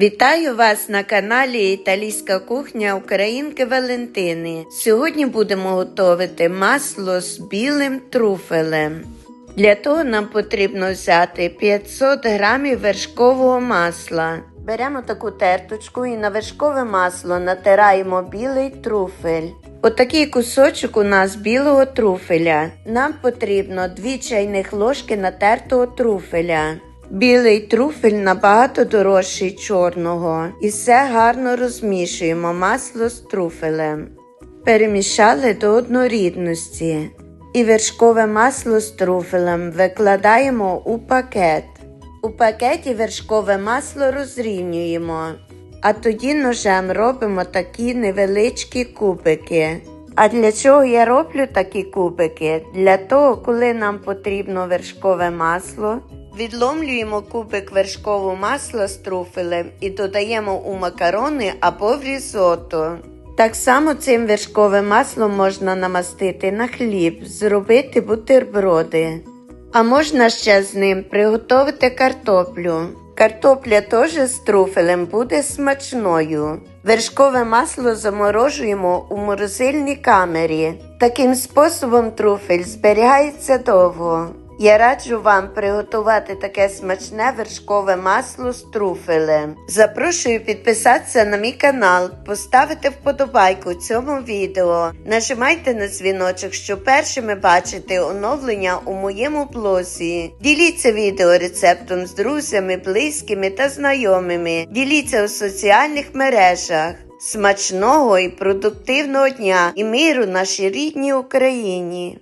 Вітаю вас на каналі Італійська кухня Українки Валентини. Сьогодні будемо готувати масло з білим труфелем. Для того нам потрібно взяти 500 грамів вершкового масла. Беремо таку терточку і на вершкове масло натираємо білий труфель. Отакий кусочок у нас білого труфеля. Нам потрібно 2 чайних ложки натертого труфеля. Білий труфель набагато дорожчий чорного. І все гарно розмішуємо масло з труфелем. Перемішали до однорідності. І вершкове масло з труфелем викладаємо у пакет. У пакеті вершкове масло розрівнюємо, а тоді ножем робимо такі невеличкі кубики. А для чого я роблю такі кубики? Для того, коли нам потрібно вершкове масло, відломлюємо кубик вершкового масла з труфелем і додаємо у макарони або в різото. Так само цим вершковим маслом можна намастити на хліб, зробити бутерброди. А можна ще з ним приготувати картоплю. Картопля теж з труфелем буде смачною. Вершкове масло заморожуємо у морозильній камері. Таким способом труфель зберігається довго. Я раджу вам приготувати таке смачне вершкове масло з труфелем. Запрошую підписатися на мій канал, поставити вподобайку цьому відео, нажимайте на дзвіночок, щоб першими бачити оновлення у моєму блозі. Діліться відео рецептом з друзями, близькими та знайомими. Діліться у соціальних мережах. Смачного і продуктивного дня і миру нашій рідній Україні!